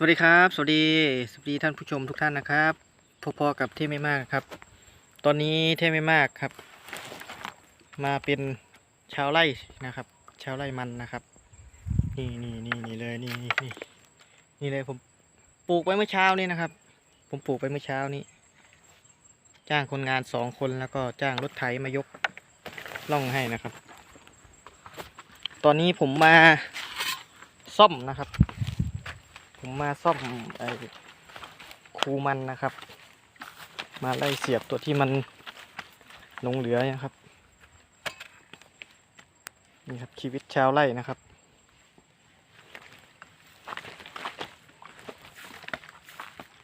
สวัสดีครับ สวัสดีสวัสดีท่านผู้ชมทุกท่านนะครับพอๆกับเทพไม่มากครับ ตอนนี้เทพไม่มากครับ มาเป็นชาวไร่นะครับ ชาวไร่มันนะครับ นี่นี่นี่นี่เลยนี่นี่นี่นี่เลยผมปลูกไว้เมื่อเช้านี้นะครับ ผมปลูกไปเมื่อเช้านี้ จ้างคนงานสองคนแล้วก็จ้างรถไถมายกล่องให้นะครับ ตอนนี้ผมมาซ่อมนะครับ ผมมาซ่อมไอ้คูมันนะครับ มาไล่เสียบตัวที่มันหลงเหลือนะครับ นี่ครับชีวิตชาวไร่นะครับ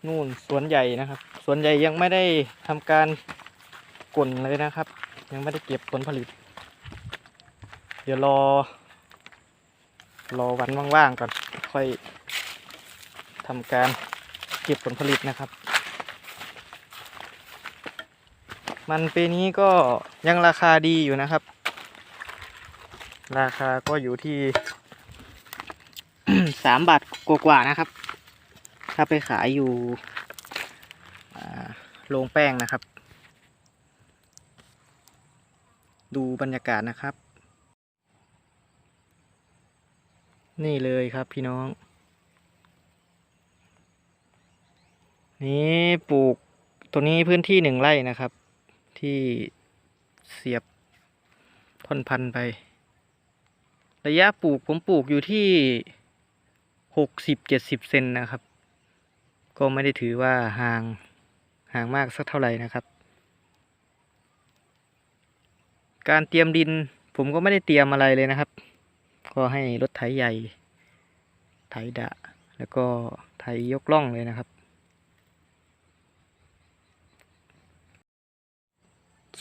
นู่นสวนใหญ่นะครับ สวนใหญ่ยังไม่ได้ทำการกลนเลยนะครับ ยังไม่ได้เก็บผลผลิต เดี๋ยวรอ รอวันว่างๆก่อนค่อย ทำการเก็บผลผลิตนะครับ มันปีนี้ก็ยังราคาดีอยู่นะครับ ราคาก็อยู่ที่สามบาทกว่าๆนะครับ ถ้าไปขายอยู่โรงแป้งนะครับ ดูบรรยากาศนะครับ นี่เลยครับพี่น้อง นี่ปลูกตรงนี้พื้นที่หนึ่งไร่นะครับ ที่เสียบท่อนพันธุ์ไป ระยะปลูกผมปลูกอยู่ที่หกสิบเจ็ดสิบเซนนะครับ ก็ไม่ได้ถือว่าห่างห่างมากสักเท่าไหร่นะครับ การเตรียมดินผมก็ไม่ได้เตรียมอะไรเลยนะครับ ก็ให้รถไถใหญ่ ไถดะ แล้วก็ไถยกล่องเลยนะครับ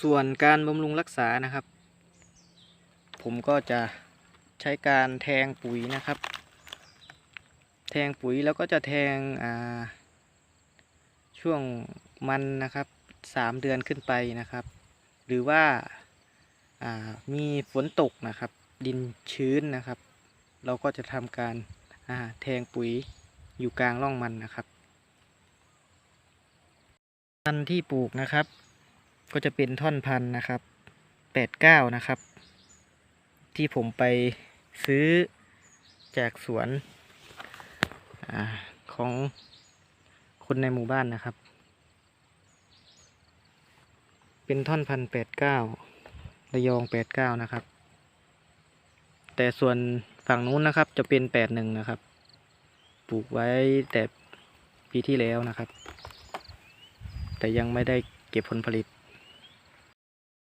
ส่วนการบำรุงรักษานะครับ ผมก็จะใช้การแทงปุ๋ยนะครับ แทงปุ๋ยแล้วก็จะแทงช่วงมันนะครับสามเดือนขึ้นไปนะครับ หรือว่าามีฝนตกนะครับ ดินชื้นนะครับ เราก็จะทำการาแทงปุ๋ยอยู่กลางร่องมันนะครับพันที่ปลูกนะครับ ก็จะเป็นท่อนพันนะครับแปดเก้านะครับ ที่ผมไปซื้อจากสวนอของคนในหมู่บ้านนะครับ เป็นท่อนพันแปดเก้าระยองแปดเก้านะครับ แต่ส่วนฝั่งนู้นนะครับจะเป็นแปดหนึ่งนะครับ ปลูกไว้แต่ปีที่แล้วนะครับ แต่ยังไม่ได้เก็บผลผลิต